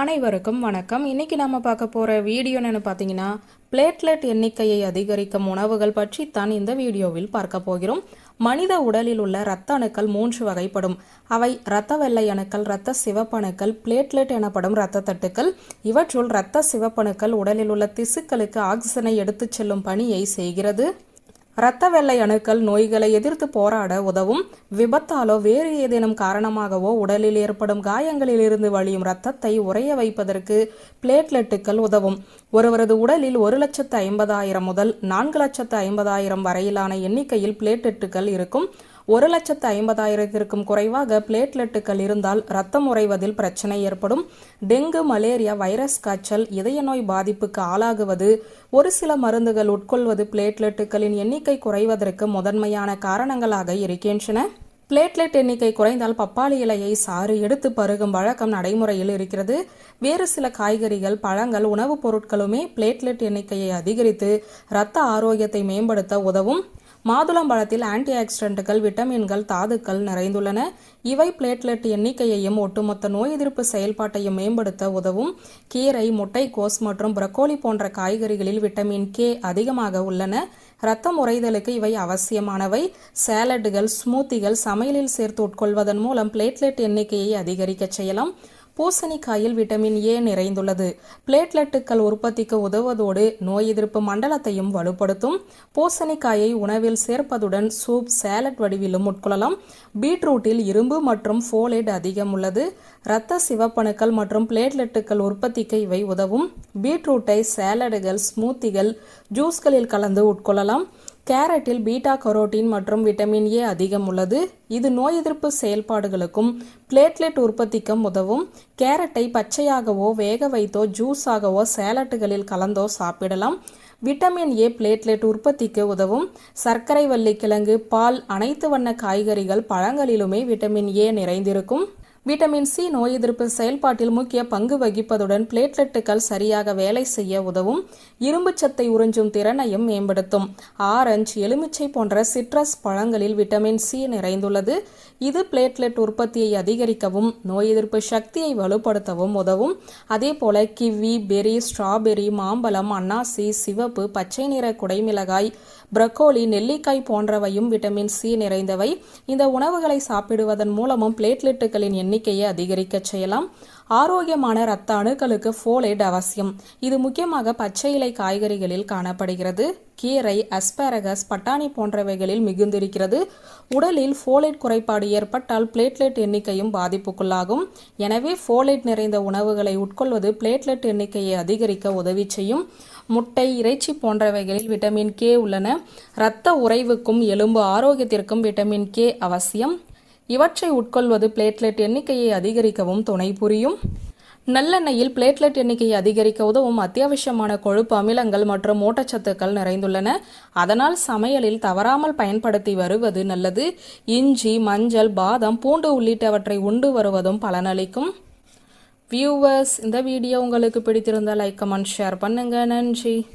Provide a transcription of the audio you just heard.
அனைவருக்கும் வணக்கம். இன்னைக்கு நம்ம பார்க்க போற வீடியோ என்னன்னு பார்த்தீங்கன்னா பிளேட்லெட் எண்ணிக்கையை அதிகரிக்கும் உணவுகள் பற்றி தான் இந்த வீடியோவில் பார்க்க போகிறோம். மனித உடலில் உள்ள இரத்த அணுக்கள் மூன்று வகைப்படும். அவை இரத்த வெள்ளை அணுக்கள் இரத்த சிவப்பணுக்கள் பிளேட்லெட் எனப்படும் இரத்த தட்டுக்கள். இவற்றுள் இரத்த சிவப்பணுக்கள் உடலில் உள்ள திசுக்களுக்கு ஆக்சிஜனை எடுத்துச் செல்லும் பணியை செய்கிறது. இரத்த வெள்ளை அணுக்கள் நோய்களை எதிர்த்து போராட உதவும் விபத்தாலோ வேறு ஏதேனும் காரணமாகவோ உடலில் ஏற்படும் காயங்களிலிருந்து வழியும் இரத்தத்தை உறைய வைப்பதற்கு பிளேட்லெட்டுகள் உதவும். ஒருவரது உடலில் ஒரு லட்சத்து ஐம்பதாயிரம் முதல் நான்கு லட்சத்து ஐம்பதாயிரம் வரையிலான எண்ணிக்கையில் பிளேட்லெட்டுகள் இருக்கும். ஒரு லட்சத்து ஐம்பதாயிரத்திற்கும் குறைவாக பிளேட்லெட்டுகள் இருந்தால் ரத்தம் உறைவதில் பிரச்சனை ஏற்படும். டெங்கு மலேரியா வைரஸ் காய்ச்சல் இதய நோய் பாதிப்புக்கு ஆளாகுவது ஒரு சில மருந்துகள் உட்கொள்வது பிளேட்லெட்டுகளின் எண்ணிக்கை குறைவதற்கு முதன்மையான காரணங்களாக இருக்கின்றன. பிளேட்லெட் எண்ணிக்கை குறைந்தால் பப்பாளி இலையை சாறு எடுத்து பருகும் வழக்கம் நடைமுறையில் இருக்கிறது. வேறு சில காய்கறிகள் பழங்கள் உணவுப் பொருட்களுமே பிளேட்லெட் எண்ணிக்கையை அதிகரித்து இரத்த ஆரோக்கியத்தை மேம்படுத்த உதவும். மாதுளம்பழத்தில் ஆன்டி ஆக்சிடென்ட்கள் விட்டமின்கள் தாதுக்கள் நிறைந்துள்ளன. இவை பிளேட்லெட் எண்ணிக்கையையும் ஒட்டுமொத்த நோய் எதிர்ப்பு செயல்பாட்டையும் மேம்படுத்த உதவும். கீரை முட்டைக்கோஸ் மற்றும் புரக்கோலி போன்ற காய்கறிகளில் விட்டமின் கே அதிகமாக உள்ளன. இரத்தம் உறைதலுக்கு இவை அவசியமானவை. சாலட்டுகள் ஸ்மூத்திகள் சமையலில் சேர்த்து உட்கொள்வதன் மூலம் பிளேட்லெட் எண்ணிக்கையை அதிகரிக்க செய்யலாம். பூசணிக்காயில் விட்டமின் ஏ நிறைந்துள்ளது. பிளேட்லெட்டுகள் உற்பத்திக்கு உதவுவதோடு நோய் எதிர்ப்பு மண்டலத்தையும் வலுப்படுத்தும். பூசணிக்காயை உணவில் சேர்ப்பதுடன் சூப் சாலட் வடிவிலும் உட்கொள்ளலாம். பீட்ரூட்டில் இரும்பு மற்றும் ஃபோலேட் அதிகம் உள்ளது. இரத்த சிவப்பணுக்கள் மற்றும் பிளேட்லெட்டுகள் உற்பத்திக்கு இவை உதவும். பீட்ரூட்டை சாலடுகள் ஸ்மூத்திகள் ஜூஸ்களில் கலந்து உட்கொள்ளலாம். கேரட்டில் பீட்டா கரோட்டின் மற்றும் விட்டமின் ஏ அதிகம் உள்ளது. இது நோய் எதிர்ப்பு செயல்பாடுகளுக்கும் பிளேட்லெட் உற்பத்திக்கும் உதவும். கேரட்டை பச்சையாகவோ வேக வைத்தோ ஜூஸாகவோ சேலட்டுகளில் கலந்தோ சாப்பிடலாம். விட்டமின் ஏ பிளேட்லெட் உற்பத்திக்கு உதவும். சர்க்கரை வள்ளி கிழங்கு பால் அனைத்து வண்ண காய்கறிகள் பழங்களிலுமே விட்டமின் ஏ நிறைந்திருக்கும். விட்டமின் சி நோய் எதிர்ப்பு செயல்பாட்டில் முக்கிய பங்கு வகிப்பதுடன் பிளேட்லெட்டுகள் சரியாக வேலை செய்ய உதவும் இரும்புச்சத்தை உறிஞ்சும் திறனையும் மேம்படுத்தும். ஆரஞ்சு எலுமிச்சை போன்ற சிட்ரஸ் பழங்களில் விட்டமின் சி நிறைந்துள்ளது. இது பிளேட்லெட் உற்பத்தியை அதிகரிக்கவும் நோய் எதிர்ப்பு சக்தியை வலுப்படுத்தவும் உதவும். அதே போல கிவி பெரி ஸ்ட்ராபெரி மாம்பழம் அன்னாசி சிவப்பு பச்சை நிற குடைமிளகாய் பிரக்கோலி நெல்லிக்காய் போன்றவையும் விட்டமின் சி நிறைந்தவை. இந்த உணவுகளை சாப்பிடுவதன் மூலமும் பிளேட்லெட்டுகளின் எண்ணிக்கையை அதிகரிக்க செய்யலாம். ஆரோக்கியமான இரத்த அணுக்களுக்கு ஃபோலேட் அவசியம். இது முக்கியமாக பச்சை இலை காய்கறிகளில் காணப்படுகிறது. கீரை அஸ்பாரகஸ் பட்டாணி போன்றவைகளில் மிகுந்திருக்கிறது. உடலில் ஃபோலேட் குறைபாடு ஏற்பட்டால் பிளேட்லெட் எண்ணிக்கையும் பாதிப்புக்குள்ளாகும். எனவே ஃபோலேட் நிறைந்த உணவுகளை உட்கொள்வது பிளேட்லெட் எண்ணிக்கையை அதிகரிக்க உதவி செய்யும். முட்டை இறைச்சி போன்றவைகளில் விட்டமின் கே உள்ளன. இரத்த உறைவுக்கும் எலும்பு ஆரோக்கியத்திற்கும் விட்டமின் கே அவசியம். இவற்றை உட்கொள்வது பிளேட்லெட் எண்ணிக்கையை அதிகரிக்கவும் துணை புரியும். நல்லெண்ணெயில் பிளேட்லெட் எண்ணிக்கையை அதிகரிக்க உதவும் அத்தியாவசியமான கொழுப்பு அமிலங்கள் மற்றும் ஊட்டச்சத்துக்கள் நிறைந்துள்ளன. அதனால் சமையலில் தவறாமல் பயன்படுத்தி வருவது நல்லது. இஞ்சி மஞ்சள் பாதம் பூண்டு உள்ளிட்டவற்றை உண்டு வருவதும் பலனளிக்கும். வியூவர்ஸ் இந்த வீடியோ உங்களுக்கு பிடித்திருந்தால் லைக் கமெண்ட் ஷேர் பண்ணுங்க. நன்றி.